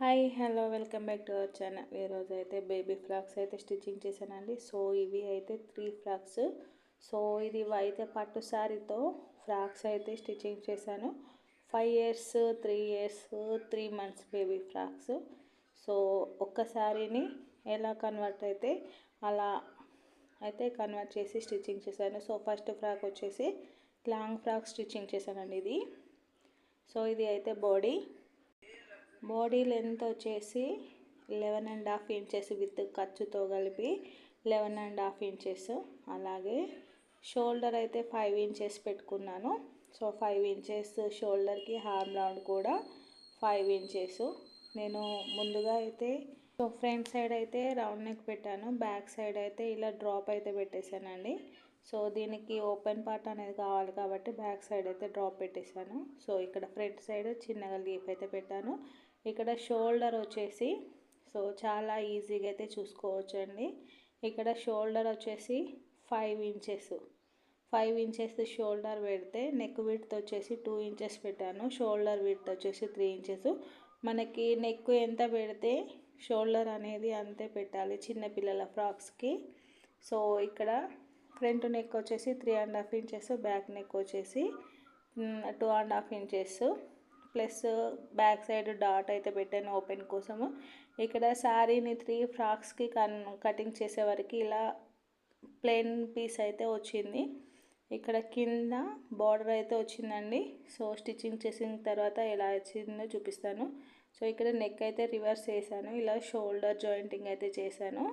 Hi hello welcome back to our channel. ఈరోజు అయితే baby frocks అయితే స్టిచ్చింగ్ చేశానండి. సో ఇవి అయితే త్రీ ఫ్రాక్స్. సో ఇది అయితే పట్టు శారీతో ఫ్రాక్స్ అయితే స్టిచ్చింగ్ చేశాను. Five years three years three months baby frocks. So ఒక్క శారీని ఎలా కన్వర్ట్ అయితే అలా అయితే కన్వర్ట్ చేసి స్టిచ్చింగ్ చేశాను. సో ఫస్ట్ ఫ్రాక్ వచ్చేసి లాంగ్ ఫ్రాక్ స్టిచ్చింగ్ చేశానండి ఇది. సో ఇది అయితే బాడీ బాడీ లెంత్ వచ్చేసి eleven and half inches with ఖర్చుతో కలిపి లెవెన్ అండ్ హాఫ్ ఇంచెస్. అలాగే షోల్డర్ అయితే ఫైవ్ ఇంచెస్ పెట్టుకున్నాను. సో ఫైవ్ ఇంచెస్ షోల్డర్కి హార్మ్ రౌండ్ కూడా ఫైవ్ ఇంచెస్. నేను ముందుగా అయితే సో ఫ్రంట్ సైడ్ అయితే రౌండ్ నెక్ పెట్టాను. బ్యాక్ సైడ్ అయితే ఇలా డ్రాప్ అయితే పెట్టేశానండి. సో దీనికి ఓపెన్ పార్ట్ అనేది కావాలి కాబట్టి బ్యాక్ సైడ్ అయితే డ్రాప్ పెట్టేశాను. సో ఇక్కడ ఫ్రంట్ సైడ్ చిన్నగా లీఫ్ అయితే పెట్టాను. ఇక్కడ షోల్డర్ వచ్చేసి సో చాలా ఈజీగా అయితే చూసుకోవచ్చండి. ఇక్కడ షోల్డర్ వచ్చేసి five inches. Five inches shoulder పెడితే నెక్ విడ్త్ వచ్చేసి టూ ఇంచెస్ పెట్టాను. షోల్డర్ విడ్త్ వచ్చేసి త్రీ ఇంచెస్. మనకి నెక్ ఎంత పెడితే షోల్డర్ అనేది అంతే పెట్టాలి చిన్నపిల్లల ఫ్రాక్స్కి. సో ఇక్కడ ఫ్రంట్ నెక్ వచ్చేసి three and half inches back neck వచ్చేసి two and half inches. Plus back side dot అయితే పెట్టాను ఓపెన్ కోసము. ఇక్కడ శారీని త్రీ ఫ్రాక్స్కి కన్ కటింగ్ చేసేవరకు ఇలా ప్లెయిన్ పీస్ అయితే వచ్చింది. ఇక్కడ కింద బార్డర్ అయితే వచ్చిందండి. సో స్టిచ్చింగ్ చేసిన తర్వాత ఎలా వచ్చిందో చూపిస్తాను. సో ఇక్కడ నెక్ అయితే రివర్స్ చేశాను. ఇలా షోల్డర్ జాయింటింగ్ అయితే చేశాను.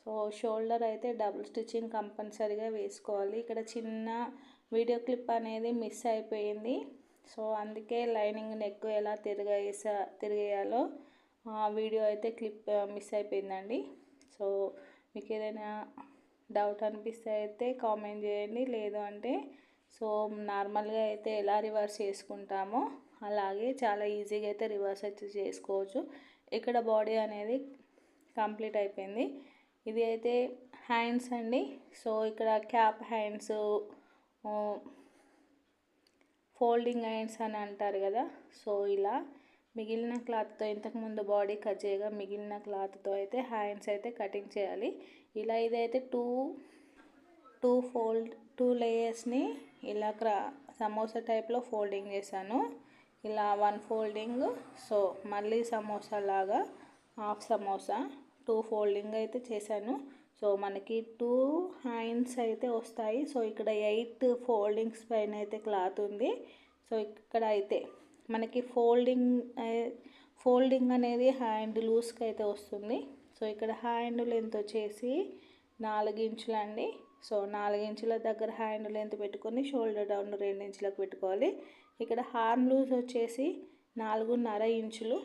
సో షోల్డర్ అయితే డబుల్ స్టిచ్చింగ్ కంపల్సరీగా వేసుకోవాలి. ఇక్కడ చిన్న వీడియో క్లిప్ అనేది మిస్ అయిపోయింది. సో అందుకే లైనింగ్ నెక్ ఎలా తిరగేసా తిరిగేయాలో ఆ వీడియో అయితే క్లిప్ మిస్ అయిపోయిందండి. సో మీకు ఏదైనా డౌట్ అనిపిస్తే అయితే కామెంట్ చేయండి. లేదు అంటే సో నార్మల్గా అయితే ఎలా రివర్స్ చేసుకుంటామో అలాగే చాలా ఈజీగా అయితే రివర్స్ అయితే చేసుకోవచ్చు. ఇక్కడ బాడీ అనేది కంప్లీట్ అయిపోయింది. ఇది అయితే హ్యాండ్స్ అండి. సో ఇక్కడ క్యాప్ హ్యాండ్స్ ఫోల్డింగ్ హ్యాండ్స్ అని అంటారు కదా. సో ఇలా మిగిలిన క్లాత్తో ఇంతకుముందు బాడీ కట్ చేయగా మిగిలిన క్లాత్తో అయితే హ్యాండ్స్ అయితే కటింగ్ చేయాలి. ఇలా ఇదైతే టూ టూ ఫోల్డ్ టూ లేయర్స్ని ఇలా క్రా సమోసా టైప్లో ఫోల్డింగ్ చేశాను. ఇలా వన్ ఫోల్డింగ్ సో మళ్ళీ సమోసా లాగా హాఫ్ సమోసా టూ ఫోల్డింగ్ అయితే చేశాను. సో మనకి టూ హ్యాండ్స్ అయితే వస్తాయి. సో ఇక్కడ ఎయిట్ ఫోల్డింగ్స్ పైన అయితే క్లాత్ ఉంది. సో ఇక్కడ అయితే మనకి ఫోల్డింగ్ ఫోల్డింగ్ అనేది హ్యాండ్ లూజ్కి అయితే వస్తుంది. సో ఇక్కడ హ్యాండ్ లెంత్ వచ్చేసి నాలుగించులు అండి సో నాలుగించుల దగ్గర హ్యాండ్ లెంత్ పెట్టుకొని షోల్డర్ డౌన్ రెండు ఇంచులకు పెట్టుకోవాలి. ఇక్కడ హార్మ్ లూజ్ వచ్చేసి నాలుగున్నర ఇంచులు.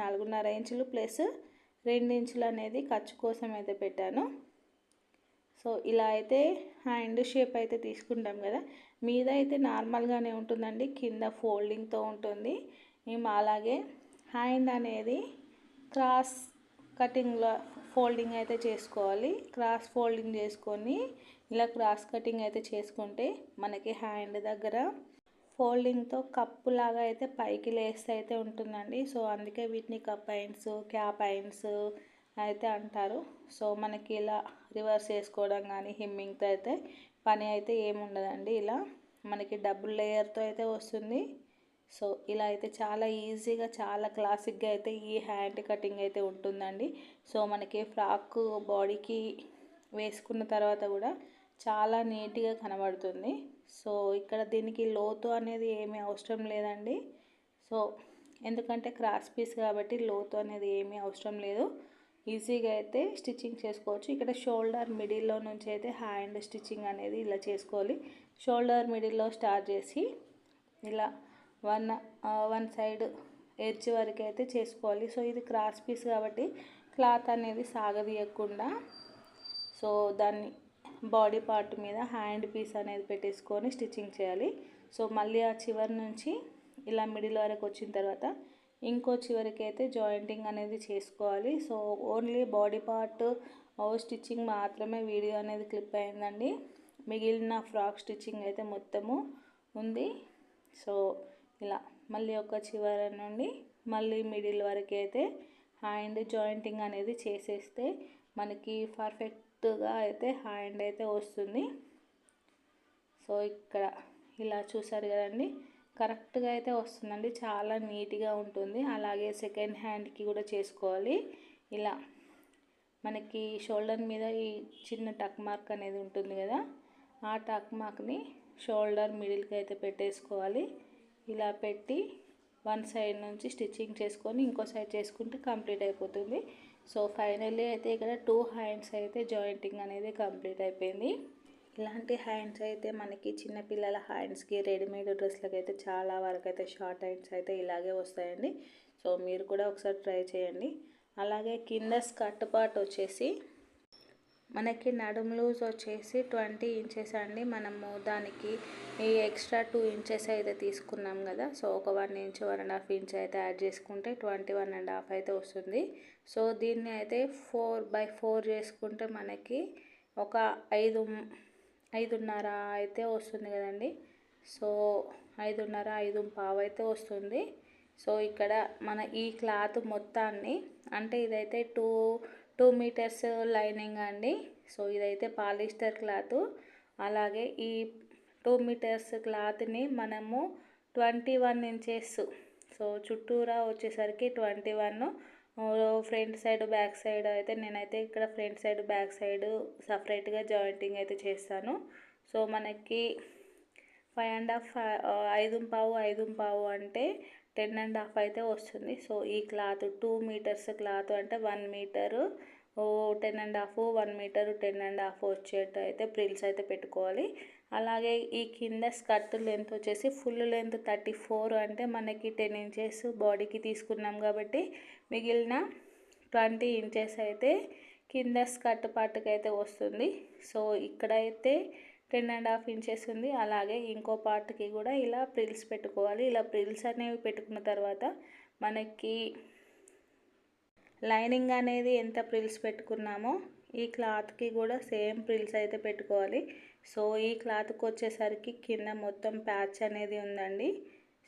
నాలుగున్నర ఇంచులు ప్లస్ రెండు ఇంచులు అనేది ఖర్చు కోసం అయితే పెట్టాను. సో ఇలా అయితే హ్యాండ్ షేప్ అయితే తీసుకుంటాం కదా. మీద అయితే నార్మల్గానే ఉంటుందండి. కింద ఫోల్డింగ్తో ఉంటుంది. మేము అలాగే హ్యాండ్ అనేది క్రాస్ కటింగ్లో ఫోల్డింగ్ అయితే చేసుకోవాలి. క్రాస్ ఫోల్డింగ్ చేసుకొని ఇలా క్రాస్ కటింగ్ అయితే చేసుకుంటే మనకి హ్యాండ్ దగ్గర ఫోల్డింగ్తో కప్పు లాగా అయితే పైకి లేస్తే అయితే ఉంటుందండి. సో అందుకే వీటిని కప్ అయిన్స్ క్యాప్ అయిన్స్ అయితే అంటారు. సో మనకి ఇలా రివర్స్ చేసుకోవడం కానీ హిమ్మింగ్తో అయితే పని అయితే ఏముండదండి ఇలా మనకి డబుల్ లేయర్తో అయితే వస్తుంది. సో ఇలా అయితే చాలా ఈజీగా చాలా క్లాసిక్గా అయితే ఈ హ్యాండ్ కటింగ్ అయితే ఉంటుందండి. సో మనకి ఫ్రాక్ బాడీకి వేసుకున్న తర్వాత కూడా చాలా నీట్గా కనబడుతుంది. సో ఇక్కడ దీనికి లోతు అనేది ఏమీ అవసరం లేదండి. సో ఎందుకంటే క్రాస్ పీస్ కాబట్టి లోతు అనేది ఏమీ అవసరం లేదు. ఈజీగా అయితే స్టిచ్చింగ్ చేసుకోవచ్చు. ఇక్కడ షోల్డర్ మిడిల్లో నుంచి అయితే హ్యాండ్ స్టిచ్చింగ్ అనేది ఇలా చేసుకోవాలి. షోల్డర్ మిడిల్లో స్టార్ట్ చేసి ఇలా వన్ వన్ సైడ్ ఎడ్జ్ వరకు అయితే చేసుకోవాలి. సో ఇది క్రాస్ పీస్ కాబట్టి క్లాత్ అనేది సాగదీయకుండా సో దాన్ని బాడీ పార్ట్ మీద హ్యాండ్ పీస్ అనేది పెట్టేసుకొని స్టిచ్చింగ్ చేయాలి. సో మళ్ళీ ఆ చివరి నుంచి ఇలా మిడిల్ వరకు వచ్చిన తర్వాత ఇంకో చివరికి అయితే జాయింటింగ్ అనేది చేసుకోవాలి. So only body part stitching మాత్రమే వీడియో అనేది క్లిప్ అయిందండి. మిగిలిన ఫ్రాక్ స్టిచ్చింగ్ అయితే మొత్తము ఉంది. సో ఇలా మళ్ళీ ఒక చివర నుండి మళ్ళీ మిడిల్ వరకు అయితే హ్యాండ్ జాయింటింగ్ అనేది చేసేస్తే మనకి పర్ఫెక్ట్గా అయితే హ్యాండ్ అయితే వస్తుంది. సో ఇక్కడ ఇలా చూసారు కదండి. కరెక్ట్గా అయితే వస్తుందండి. చాలా నీట్గా ఉంటుంది. అలాగే సెకండ్ హ్యాండ్కి కూడా చేసుకోవాలి. ఇలా మనకి షోల్డర్ మీద ఈ చిన్న టక్ మార్క్ అనేది ఉంటుంది కదా ఆ టక్ మార్క్ని షోల్డర్ మిడిల్కి అయితే పెట్టేసుకోవాలి. ఇలా పెట్టి వన్ సైడ్ నుంచి స్టిచ్చింగ్ చేసుకొని ఇంకో సైడ్ చేసుకుంటే కంప్లీట్ అయిపోతుంది. సో ఫైనల్లీ అయితే ఇక్కడ టూ హ్యాండ్స్ అయితే జాయింటింగ్ అనేది కంప్లీట్ అయిపోయింది. ఇలాంటి హ్యాండ్స్ అయితే మనకి చిన్నపిల్లల హ్యాండ్స్కి రెడీమేడ్ డ్రెస్లకు అయితే చాలా వరకు అయితే షార్ట్ హ్యాండ్స్ అయితే ఇలాగే వస్తాయండి. సో మీరు కూడా ఒకసారి ట్రై చేయండి. అలాగే కింద స్కర్ట్ పార్ట్ వచ్చేసి మనకి నడుము లూజ్ వచ్చేసి ట్వంటీ ఇంచెస్ అండి. మనము దానికి ఈ ఎక్స్ట్రా టూ ఇంచెస్ అయితే తీసుకున్నాం కదా. సో ఒక one inch one and half inch అయితే యాడ్ చేసుకుంటే ట్వంటీ వన్ అండ్ హాఫ్ అయితే వస్తుంది. సో దీన్ని అయితే ఫోర్ బై ఫోర్ చేసుకుంటే మనకి ఒక ఐదు ఐదున్నర అయితే వస్తుంది కదండి. సో ఐదున్నర ఐదు పావు అయితే వస్తుంది. సో ఇక్కడ మన ఈ క్లాత్ మొత్తాన్ని అంటే ఇదైతే టూ టూ మీటర్స్ లైనింగ్ అండి. సో ఇదైతే పాలిస్టర్ క్లాత్. అలాగే ఈ టూ మీటర్స్ క్లాత్ని మనము ట్వంటీ వన్ ఇంచెస్ సో చుట్టూరా వచ్చేసరికి twenty one front side back side అయితే నేనైతే ఇక్కడ ఫ్రంట్ సైడ్ బ్యాక్ సైడ్ సపరేట్గా జాయింటింగ్ అయితే చేస్తాను. సో మనకి ఫైవ్ అండ్ హాఫ్ ఐదు పావు ఐదు పావు అంటే టెన్ అండ్ హాఫ్ అయితే వస్తుంది. సో ఈ క్లాత్ టూ మీటర్స్ క్లాత్ అంటే one meter ten and half one meter ten and half వచ్చేట్టు అయితే ప్రిల్స్ అయితే పెట్టుకోవాలి. అలాగే ఈ కింద స్కర్ట్ లెంత్ వచ్చేసి ఫుల్ లెంత్ థర్టీ ఫోర్ అంటే మనకి టెన్ ఇంచెస్ బాడీకి తీసుకున్నాం కాబట్టి మిగిలిన ట్వంటీ ఇంచెస్ అయితే కింద స్కర్ట్ పార్ట్కి అయితే వస్తుంది. సో ఇక్కడైతే టెన్ అండ్ హాఫ్ ఇంచెస్ ఉంది. అలాగే ఇంకో పార్ట్కి కూడా ఇలా ప్రిల్స్ పెట్టుకోవాలి. ఇలా ప్రిల్స్ అనేవి పెట్టుకున్న తర్వాత మనకి లైనింగ్ అనేది ఎంత ప్రిల్స్ పెట్టుకున్నామో ఈ క్లాత్కి కూడా సేమ్ ప్రిల్స్ అయితే పెట్టుకోవాలి. సో ఈ క్లాత్కి వచ్చేసరికి కింద మొత్తం ప్యాచ్ అనేది ఉందండి.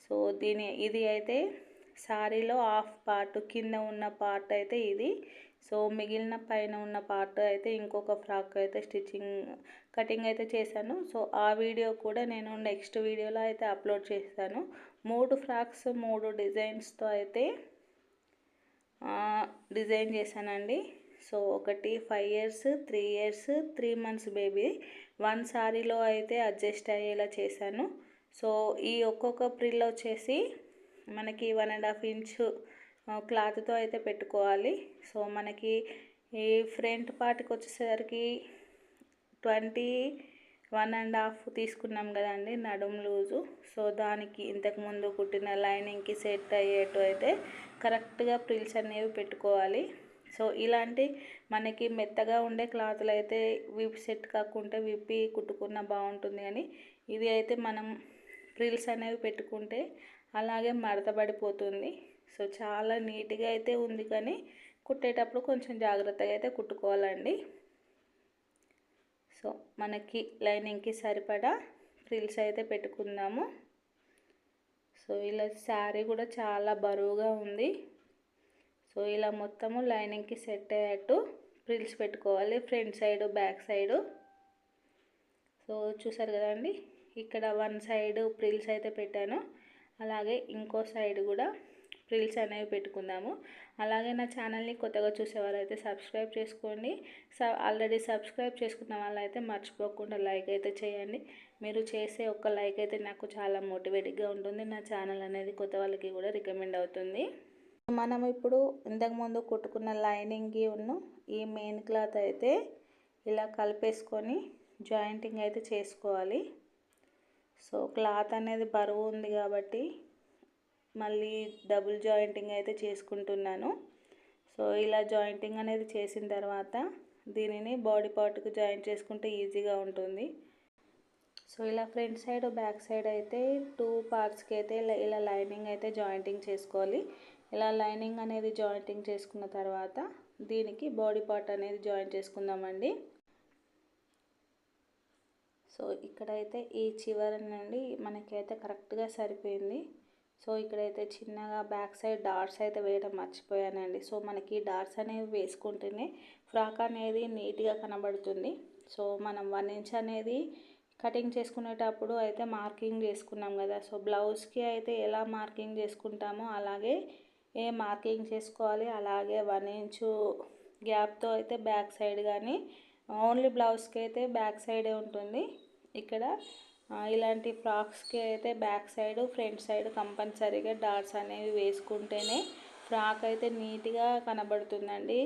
సో దీని ఇది అయితే శారీలో హాఫ్ పార్ట్ కింద ఉన్న పార్ట్ అయితే ఇది. సో మిగిలిన పైన ఉన్న పార్ట్ అయితే ఇంకొక ఫ్రాక్ అయితే స్టిచ్చింగ్ కటింగ్ అయితే చేశాను. సో ఆ వీడియో కూడా నేను నెక్స్ట్ వీడియోలో అయితే అప్లోడ్ చేస్తాను. మూడు ఫ్రాక్స్ మూడు డిజైన్స్తో అయితే డిజైన్ చేశానండి. సో ఒకటి five years three years three months baby. One సారీలో అయితే అడ్జస్ట్ అయ్యేలా చేశాను. సో ఈ ఒక్కొక్క ప్రిల్ వచ్చేసి మనకి వన్ అండ్ హాఫ్ ఇంచు క్లాత్తో అయితే పెట్టుకోవాలి. సో మనకి ఈ ఫ్రంట్ పార్ట్కి వచ్చేసరికి ట్వంటీ వన్ అండ్ హాఫ్ తీసుకున్నాం కదండి నడుం లూజు. సో దానికి ఇంతకుముందు కుట్టిన లైనింగ్కి సెట్ అయ్యేటు అయితే కరెక్ట్గా ప్రిల్స్ అనేవి పెట్టుకోవాలి. సో ఇలాంటి మనకి మెత్తగా ఉండే క్లాత్లు అయితే విప్పి సెట్ కాకుండా విప్పి కుట్టుకున్న బాగుంటుంది కానీ ఇది అయితే మనం ప్రిల్స్ అనేవి పెట్టుకుంటే అలాగే మడతబడిపోతుంది. సో చాలా నీట్గా అయితే ఉంది కానీ కుట్టేటప్పుడు కొంచెం జాగ్రత్తగా అయితే కుట్టుకోవాలండి. సో మనకి లైనింగ్కి సరిపడా ఫ్రిల్స్ అయితే పెట్టుకుందాము. సో ఇలా శారీ కూడా చాలా బరువుగా ఉంది. సో ఇలా మొత్తము లైనింగ్కి సెట్ అయ్యేట్టు ప్రిల్స్ పెట్టుకోవాలి. Front side back side. So చూసారు కదండి ఇక్కడ వన్ సైడ్ ప్రిల్స్ అయితే పెట్టాను. అలాగే ఇంకో సైడ్ కూడా రీల్స్ అనేవి పెట్టుకుందాము. అలాగే నా ఛానల్ని కొత్తగా చూసేవారు అయితే సబ్స్క్రైబ్ చేసుకోండి. ఆల్రెడీ సబ్స్క్రైబ్ చేసుకున్న వాళ్ళైతే మర్చిపోకుండా లైక్ అయితే చేయండి. మీరు చేసే ఒక్క లైక్ అయితే నాకు చాలా మోటివేటివ్గా ఉంటుంది. నా ఛానల్ అనేది కొత్త వాళ్ళకి కూడా రికమెండ్ అవుతుంది. మనం ఇప్పుడు ఇంతకుముందు కుట్టుకున్న లైనింగ్కి ఉన్న ఈ మెయిన్ క్లాత్ అయితే ఇలా కలిపేసుకొని జాయింటింగ్ అయితే చేసుకోవాలి. సో క్లాత్ అనేది బరువు ఉంది కాబట్టి మళ్ళీ డబుల్ జాయింటింగ్ అయితే చేసుకుంటున్నాను. సో ఇలా జాయింటింగ్ అనేది చేసిన తర్వాత దీనిని బాడీ పార్ట్కి జాయింట్ చేసుకుంటే ఈజీగా ఉంటుంది. సో ఇలా ఫ్రంట్ సైడ్ బ్యాక్ సైడ్ అయితే టూ పార్ట్స్కి అయితే ఇలా లైనింగ్ అయితే జాయింటింగ్ చేసుకోవాలి. ఇలా లైనింగ్ అనేది జాయింటింగ్ చేసుకున్న తర్వాత దీనికి బాడీ పార్ట్ అనేది జాయిన్ చేసుకుందామండి. సో ఇక్కడైతే ఈ చివరి నుండి మనకైతే కరెక్ట్గా సరిపోయింది. సో ఇక్కడైతే చిన్నగా బ్యాక్ సైడ్ డాట్స్ అయితే వేయడం మర్చిపోయానండి. సో మనకి డాట్స్ అనేవి వేసుకుంటేనే ఫ్రాక్ అనేది నీట్గా కనబడుతుంది. సో మనం వన్ ఇంచ్ అనేది కటింగ్ చేసుకునేటప్పుడు అయితే మార్కింగ్ చేసుకున్నాం కదా. సో బ్లౌజ్కి అయితే ఎలా మార్కింగ్ చేసుకుంటామో అలాగే ఏ మార్కింగ్ చేసుకోవాలి? అలాగే వన్ ఇంచు గ్యాప్తో అయితే బ్యాక్ సైడ్ కానీ ఓన్లీ బ్లౌజ్కి అయితే బ్యాక్ సైడే ఉంటుంది. ఇక్కడ ఇలాంటి ఫ్రాక్స్కి అయితే బ్యాక్ సైడ్ ఫ్రంట్ సైడ్ కంపల్సరీగా డాట్స్ అనేవి వేసుకుంటేనే ఫ్రాక్ అయితే నీట్గా కనబడుతుందండి.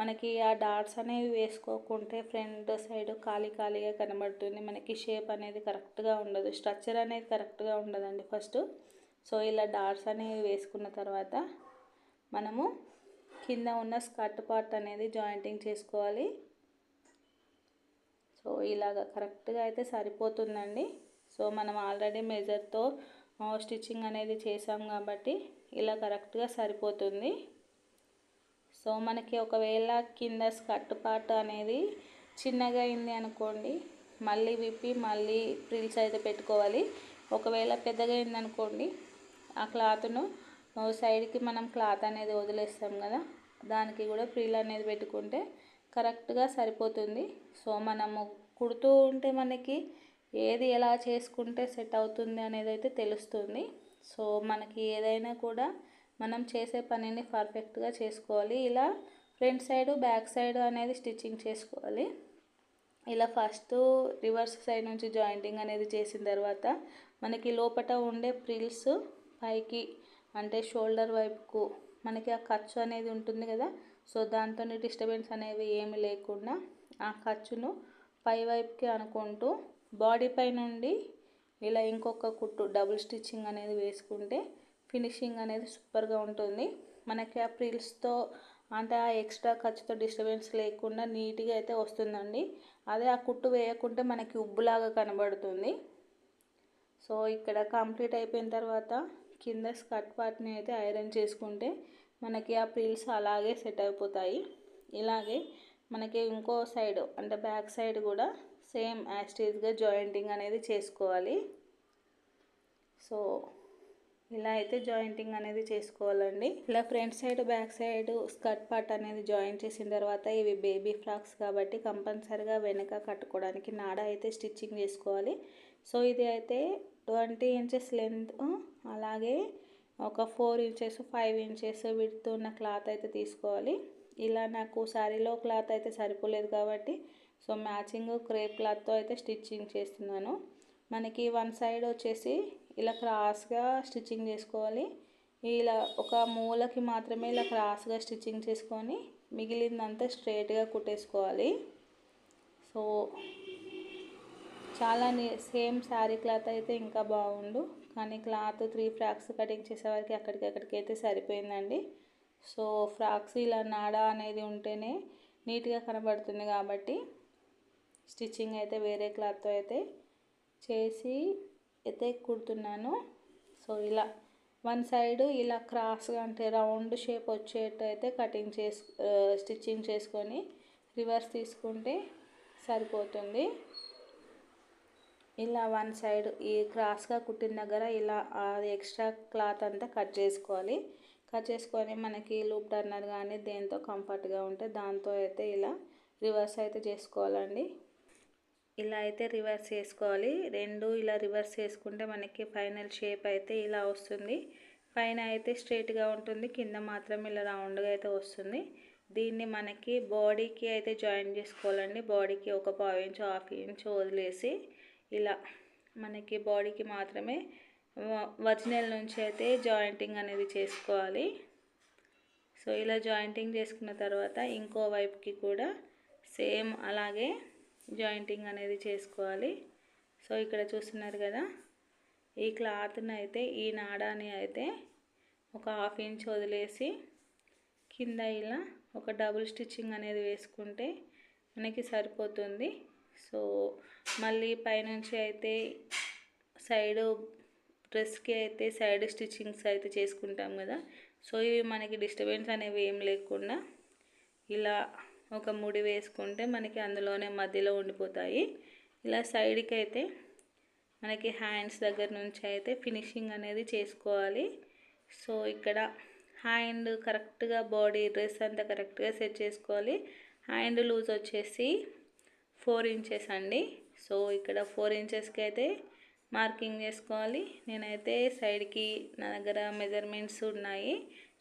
మనకి ఆ డాట్స్ అనేవి వేసుకోకుంటే ఫ్రంట్ సైడ్ ఖాళీ ఖాళీగా కనబడుతుంది. మనకి షేప్ అనేది కరెక్ట్గా ఉండదు. స్ట్రక్చర్ అనేది కరెక్ట్గా ఉండదండి ఫస్ట్. సో ఇలా డాట్స్ అనేవి వేసుకున్న తర్వాత మనము కింద ఉన్న స్కర్ట్ పార్ట్ అనేది జాయింటింగ్ చేసుకోవాలి. సో ఇలాగ కరెక్ట్గా అయితే సరిపోతుందండి. సో మనం ఆల్రెడీ మెజర్తో స్టిచ్చింగ్ అనేది చేసాం కాబట్టి ఇలా కరెక్ట్గా సరిపోతుంది. సో మనకి ఒకవేళ కింద స్కర్ట్ పార్ట్ అనేది చిన్నగా అయింది అనుకోండి మళ్ళీ విప్పి మళ్ళీ ప్రిల్స్ అయితే పెట్టుకోవాలి. ఒకవేళ పెద్దగా అయింది అనుకోండి ఆ క్లాత్ను సైడ్కి మనం క్లాత్ అనేది వదిలేస్తాం కదా దానికి కూడా ప్రిల్ అనేది పెట్టుకుంటే కరెక్ట్గా సరిపోతుంది. సో మనము కుడుతూ ఉంటే మనకి ఏది ఎలా చేసుకుంటే సెట్ అవుతుంది అనేది అయితే తెలుస్తుంది. సో మనకి ఏదైనా కూడా మనం చేసే పనిని పర్ఫెక్ట్గా చేసుకోవాలి. ఇలా ఫ్రంట్ సైడ్ బ్యాక్ సైడ్ అనేది స్టిచ్చింగ్ చేసుకోవాలి. ఇలా ఫస్ట్ రివర్స్ సైడ్ నుంచి జాయింటింగ్ అనేది చేసిన తర్వాత మనకి లోపల ఉండే ప్రిల్స్ పైకి అంటే షోల్డర్ వైపుకు మనకి ఆ ఖర్చు అనేది ఉంటుంది కదా. సో దాంతో డిస్టర్బెన్స్ అనేవి ఏమి లేకుండా ఆ ఖర్చును పై వైపుకి అనుకుంటూ బాడీ పై నుండి ఇలా ఇంకొక కుట్టు డబుల్ స్టిచ్చింగ్ అనేది వేసుకుంటే ఫినిషింగ్ అనేది సూపర్గా ఉంటుంది. మనకి ఆ ప్రిల్స్తో అంటే ఆ ఎక్స్ట్రా ఖర్చుతో డిస్టర్బెన్స్ లేకుండా నీట్గా అయితే వస్తుందండి. అదే ఆ కుట్టు వేయకుంటే మనకి ఉబ్బులాగా కనబడుతుంది. సో ఇక్కడ కంప్లీట్ అయిపోయిన తర్వాత కింద స్కర్ట్ పార్ట్ని అయితే ఐరన్ చేసుకుంటే మనకి ఆ ప్రిల్స్ అలాగే సెట్ అయిపోతాయి. ఇలాగే మనకి ఇంకో సైడ్ అంటే బ్యాక్ సైడ్ కూడా సేమ్ యాస్టేజ్గా జాయింటింగ్ అనేది చేసుకోవాలి. సో ఇలా అయితే జాయింటింగ్ అనేది చేసుకోవాలండి. ఇలా front side back side skirt part అనేది జాయిన్ చేసిన తర్వాత ఇవి బేబీ ఫ్రాక్స్ కాబట్టి కంపల్సరిగా వెనక కట్టుకోవడానికి నాడ అయితే స్టిచ్చింగ్ చేసుకోవాలి. సో ఇది అయితే ట్వంటీ ఇంచెస్ లెంత్ అలాగే ఒక ఫోర్ ఇంచెస్ ఫైవ్ ఇంచెస్ విడుతూ ఉన్న క్లాత్ అయితే తీసుకోవాలి. ఇలా నాకు శారీలో క్లాత్ అయితే సరిపోలేదు కాబట్టి సో మ్యాచింగ్ క్రేప్ క్లాత్తో అయితే స్టిచ్చింగ్ చేస్తున్నాను. మనకి వన్ సైడ్ వచ్చేసి ఇలా క్రాస్గా స్టిచ్చింగ్ చేసుకోవాలి. ఇలా ఒక మూలకి మాత్రమే ఇలా క్రాస్గా స్టిచ్చింగ్ చేసుకొని మిగిలిందంతా స్ట్రేట్గా కుట్టేసుకోవాలి. సో చాలా సేమ్ శారీ క్లాత్ అయితే ఇంకా బాగుండు. కానీ క్లాత్ త్రీ ఫ్రాక్స్ కటింగ్ చేసేవారికి అక్కడికి అక్కడికి అయితే సరిపోయిందండి. సో ఫ్రాక్స్ ఇలా నాడ అనేది ఉంటేనే నీట్గా కనబడుతుంది కాబట్టి స్టిచ్చింగ్ అయితే వేరే క్లాత్తో అయితే చేసి అయితే కుడుతున్నాను. సో ఇలా వన్ సైడ్ ఇలా క్రాస్గా అంటే రౌండ్ షేప్ వచ్చేటైతే అయితే కటింగ్ చేసు స్టిచ్చింగ్ చేసుకొని రివర్స్ తీసుకుంటే సరిపోతుంది. ఇలా వన్ సైడ్ ఈ క్రాస్గా కుట్టిన దగ్గర ఇలా ఎక్స్ట్రా క్లాత్ అంతా కట్ చేసుకోవాలి. కట్ చేసుకొని మనకి లూప్ టర్నర్ కానీ దేంతో కంఫర్ట్గా ఉంటే దాంతో అయితే ఇలా రివర్స్ అయితే చేసుకోవాలండి. ఇలా అయితే రివర్స్ చేసుకోవాలి. రెండు ఇలా రివర్స్ చేసుకుంటే మనకి ఫైనల్ షేప్ అయితే ఇలా వస్తుంది. పైన అయితే స్ట్రైట్గా ఉంటుంది. కింద మాత్రం ఇలా రౌండ్గా అయితే వస్తుంది. దీన్ని మనకి బాడీకి అయితే జాయిన్ చేసుకోవాలండి. బాడీకి ఒక పావు ఇంచు హాఫ్ ఇంచు వదిలేసి ఇలా మనకి బాడీకి మాత్రమే ఒరిజినల్ నుంచి అయితే జాయింటింగ్ అనేది చేసుకోవాలి. సో ఇలా జాయింటింగ్ చేసుకున్న తర్వాత ఇంకో వైపుకి కూడా సేమ్ అలాగే జాయింటింగ్ అనేది చేసుకోవాలి. సో ఇక్కడ చూస్తున్నారు కదా ఈ క్లాత్ని అయితే ఈ నాడాని అయితే ఒక హాఫ్ ఇంచ్ వదిలేసి కింద ఇలా ఒక డబుల్ స్టిచ్చింగ్ అనేది వేసుకుంటే మనకి సరిపోతుంది. సో మళ్ళీ పైనుంచి అయితే సైడ్ డ్రెస్కి అయితే సైడ్ స్టిచ్చింగ్స్ అయితే చేసుకుంటాం కదా. సో ఇవి మనకి డిస్టర్బెన్స్ అనేవి ఏం లేకుండా ఇలా ఒక ముడి వేసుకుంటే మనకి అందులోనే మధ్యలో ఉండిపోతాయి. ఇలా సైడ్కి అయితే మనకి హ్యాండ్స్ దగ్గర నుంచి అయితే ఫినిషింగ్ అనేది చేసుకోవాలి. సో ఇక్కడ హ్యాండ్ కరెక్ట్గా బాడీ డ్రెస్ అంతా కరెక్ట్గా సెట్ చేసుకోవాలి. హ్యాండ్ లూజ్ వచ్చేసి ఫోర్ ఇంచెస్ అండి. సో ఇక్కడ ఫోర్ ఇంచెస్కి అయితే మార్కింగ్ చేసుకోవాలి. నేనైతే సైడ్కి నా దగ్గర మెజర్మెంట్స్ ఉన్నాయి.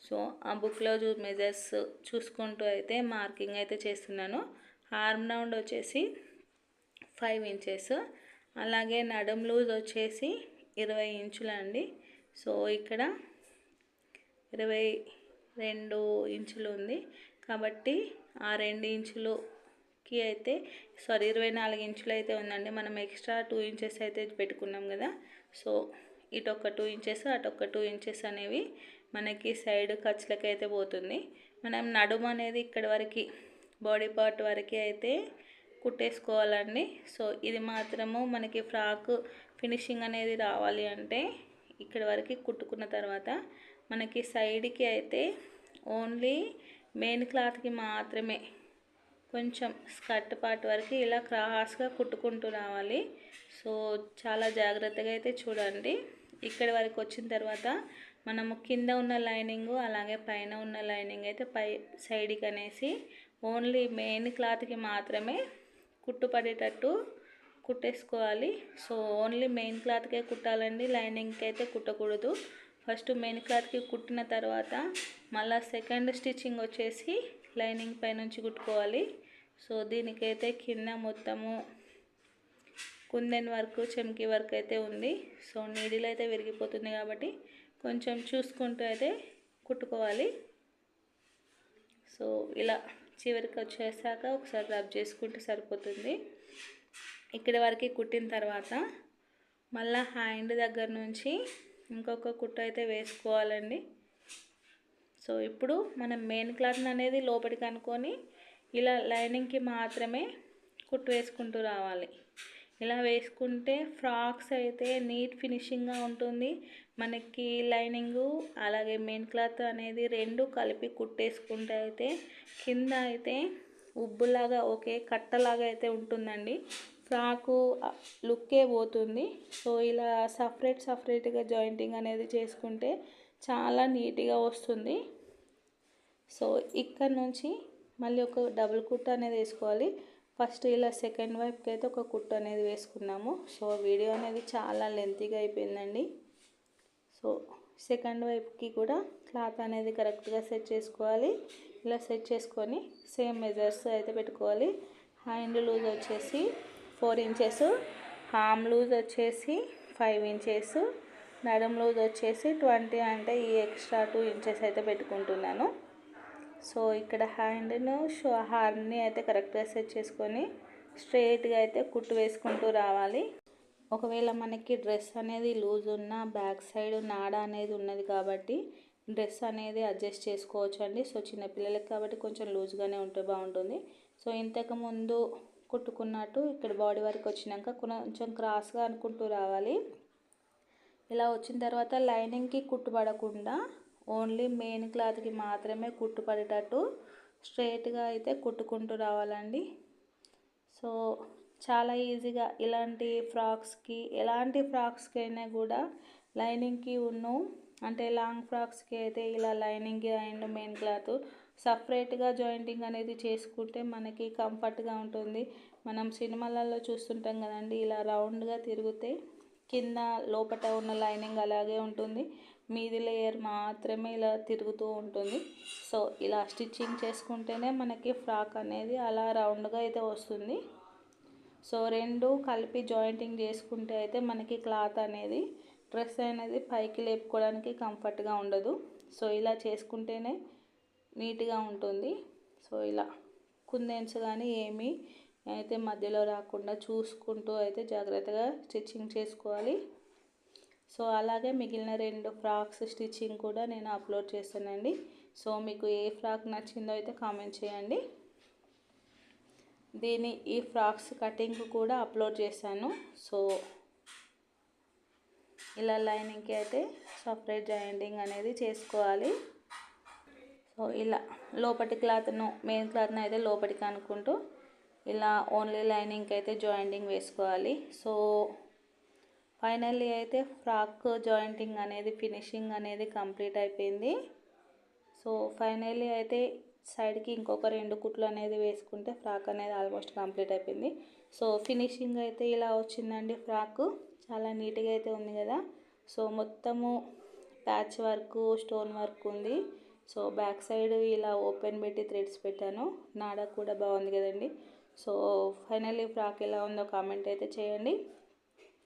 సో ఆ బుక్లో చూ మెజర్స్ చూసుకుంటూ అయితే మార్కింగ్ అయితే చేస్తున్నాను. ఆర్మ్ రౌండ్ వచ్చేసి ఫైవ్ ఇంచెస్. అలాగే నడుం లూజ్ వచ్చేసి ఇరవై ఇంచులండి సో ఇక్కడ ఇరవై రెండు ఇంచులు ఉంది. కాబట్టి ఆ రెండు ఇంచులు కి అయితే సారీ ఇరవై నాలుగు ఇంచులు అయితే ఉందండి. మనం ఎక్స్ట్రా టూ ఇంచెస్ అయితే పెట్టుకున్నాం కదా. సో ఇటు ఒక టూ ఇంచెస్ అటు ఒక టూ ఇంచెస్ అనేవి మనకి సైడ్ ఖర్చులకి అయితే పోతుంది. మనం నడుము అనేది ఇక్కడ వరకు బాడీ పార్ట్ వరకు అయితే కుట్టేసుకోవాలండి. సో ఇది మాత్రము మనకి ఫ్రాక్ ఫినిషింగ్ అనేది రావాలి అంటే ఇక్కడ వరకు కుట్టుకున్న తర్వాత మనకి సైడ్కి అయితే ఓన్లీ మెయిన్ క్లాత్కి మాత్రమే కొంచెం స్కర్ట్ పార్ట్ వరకు ఇలా క్రాస్గా కుట్టుకుంటూ రావాలి. సో చాలా జాగ్రత్తగా అయితే చూడండి. ఇక్కడ వరకు వచ్చిన తర్వాత మనము కింద ఉన్న లైనింగ్ అలాగే పైన ఉన్న లైనింగ్ అయితే పై సైడ్కి అనేసి ఓన్లీ మెయిన్ క్లాత్కి మాత్రమే కుట్టుపడేటట్టు కుట్టేసుకోవాలి. సో ఓన్లీ మెయిన్ క్లాత్కే కుట్టాలండి. లైనింగ్కి అయితే కుట్టకూడదు. ఫస్ట్ మెయిన్ క్లాత్కి కుట్టిన తర్వాత మళ్ళీ సెకండ్ స్టిచ్చింగ్ వచ్చేసి లైనింగ్ పై నుంచి కుట్టుకోవాలి. సో దీనికైతే కింద మొత్తము కుందెన్ వర్క్ చెమ్కి వర్క్ అయితే ఉంది. సో నీడిల్ అయితే విరిగిపోతుంది కాబట్టి కొంచెం చూసుకుంటూ అయితే కుట్టుకోవాలి. సో ఇలా చివరికి వచ్చేసాక ఒకసారి రబ్ చేసుకుంటే సరిపోతుంది. ఇక్కడ వరకు కుట్టిన తర్వాత మళ్ళీ హ్యాండ్ దగ్గర నుంచి ఇంకొక కుట్టు అయితే వేసుకోవాలండి. సో ఇప్పుడు మనం మెయిన్ క్లాత్ అనేది లోపలికి అనుకొని ఇలా లైనింగ్కి మాత్రమే కుట్టు వేసుకుంటూ రావాలి. ఇలా వేసుకుంటే ఫ్రాక్స్ అయితే నీట్ ఫినిషింగ్గా ఉంటుంది. మనకి లైనింగు అలాగే మెయిన్ క్లాత్ అనేది రెండు కలిపి కుట్టేసుకుంటే అయితే కింద అయితే ఉబ్బులాగా ఒకే కట్టలాగా అయితే ఉంటుందండి. ఫ్రాకు లుక్కే పోతుంది. సో ఇలా సపరేట్ సపరేట్గా జాయింటింగ్ అనేది చేసుకుంటే చాలా నీట్గా వస్తుంది. సో ఇక్కడ నుంచి మళ్ళీ ఒక డబుల్ కుట్ అనేది వేసుకోవాలి. ఫస్ట్ ఇలా సెకండ్ వైపుకి అయితే ఒక కుట్టు అనేది వేసుకున్నాము. సో వీడియో అనేది చాలా లెంతీగా అయిపోయిందండి. సో సెకండ్ వైపుకి కూడా క్లాత్ అనేది కరెక్ట్గా సెట్ చేసుకోవాలి. ఇలా సెట్ చేసుకొని సేమ్ మెజర్స్ అయితే పెట్టుకోవాలి. హ్యాండ్ లూజ్ వచ్చేసి ఫోర్ ఇంచెస్ హామ్ లూజ్ వచ్చేసి ఫైవ్ ఇంచెస్ నడుం లూజ్ వచ్చేసి ట్వంటీ అంటే ఈ ఎక్స్ట్రా టూ ఇంచెస్ అయితే పెట్టుకుంటున్నాను. సో ఇక్కడ హ్యాండ్ను షో హార్న్ని అయితే కరెక్ట్గా సెట్ చేసుకొని స్ట్రైట్గా అయితే కుట్టు వేసుకుంటూ రావాలి. ఒకవేళ మనకి డ్రెస్ అనేది లూజ్ ఉన్న బ్యాక్ సైడ్ నాడ అనేది ఉన్నది కాబట్టి డ్రెస్ అనేది అడ్జస్ట్ చేసుకోవచ్చు అండి సో చిన్నపిల్లలకి కాబట్టి కొంచెం లూజ్గానే ఉంటే బాగుంటుంది. సో ఇంతకుముందు కుట్టుకున్నట్టు ఇక్కడ బాడీ వరకు వచ్చినాక కొంచెం క్రాస్గా అనుకుంటూ రావాలి. ఇలా వచ్చిన తర్వాత లైనింగ్కి కుట్టుపడకుండా ఓన్లీ మెయిన్ క్లాత్కి మాత్రమే కుట్టుపడేటట్టు స్ట్రైట్గా అయితే కుట్టుకుంటూ రావాలండి. సో చాలా ఈజీగా ఇలాంటి ఫ్రాక్స్కి ఎలాంటి ఫ్రాక్స్కి అయినా కూడా లైనింగ్కి ఉన్ను అంటే లాంగ్ ఫ్రాక్స్కి అయితే ఇలా లైనింగ్ అండ్ మెయిన్ క్లాత్ సపరేట్గా జాయింటింగ్ అనేది చేసుకుంటే మనకి కంఫర్ట్గా ఉంటుంది. మనం సినిమాలలో చూస్తుంటాం కదండి ఇలా రౌండ్గా తిరిగితే కింద లోపల ఉన్న లైనింగ్ అలాగే ఉంటుంది. మీది లేయర్ మాత్రమే ఇలా తిరుగుతూ ఉంటుంది. సో ఇలా స్టిచ్చింగ్ చేసుకుంటేనే మనకి ఫ్రాక్ అనేది అలా రౌండ్గా అయితే వస్తుంది. సో రెండు కలిపి జాయింటింగ్ చేసుకుంటే అయితే మనకి క్లాత్ అనేది డ్రెస్ అనేది పైకి లేపుకోవడానికి కంఫర్ట్గా ఉండదు. సో ఇలా చేసుకుంటేనే నీట్గా ఉంటుంది. సో ఇలా కుందేన్స్ కానీ ఏమీ అయితే మధ్యలో రాకుండా చూసుకుంటూ అయితే జాగ్రత్తగా స్టిచ్చింగ్ చేసుకోవాలి. సో అలాగే మిగిలిన రెండు ఫ్రాక్స్ స్టిచ్చింగ్ కూడా నేను అప్లోడ్ చేస్తానండి. సో మీకు ఏ ఫ్రాక్ నచ్చిందో అయితే కామెంట్ చేయండి. దీని ఈ ఫ్రాక్స్ కటింగ్ కూడా అప్లోడ్ చేశాను. సో ఇలా లైనింగ్కి అయితే సపరేట్ జాయింటింగ్ అనేది చేసుకోవాలి. సో ఇలా లోపటి క్లాత్ను మెయిన్ క్లాత్ను అయితే లోపలికి అనుకుంటూ ఇలా ఓన్లీ లైనింగ్కి అయితే జాయింటింగ్ వేసుకోవాలి. సో ఫైనల్లీ అయితే ఫ్రాక్ జాయింటింగ్ అనేది ఫినిషింగ్ అనేది కంప్లీట్ అయిపోయింది. సో ఫైనల్లీ అయితే సైడ్కి ఇంకొక రెండు కుట్లు అనేది వేసుకుంటే ఫ్రాక్ అనేది ఆల్మోస్ట్ కంప్లీట్ అయిపోయింది. సో ఫినిషింగ్ అయితే ఇలా వచ్చిందండి ఫ్రాక్. చాలా నీట్గా అయితే ఉంది కదా. సో మొత్తము ప్యాచ్ వర్క్ స్టోన్ వర్క్ ఉంది. సో బ్యాక్ సైడ్ ఇలా ఓపెన్ పెట్టి థ్రెడ్స్ పెట్టాను. నాడ కూడా బాగుంది కదండి. సో ఫైనల్లీ ఫ్రాక్ ఎలా ఉందో కామెంట్ అయితే చేయండి.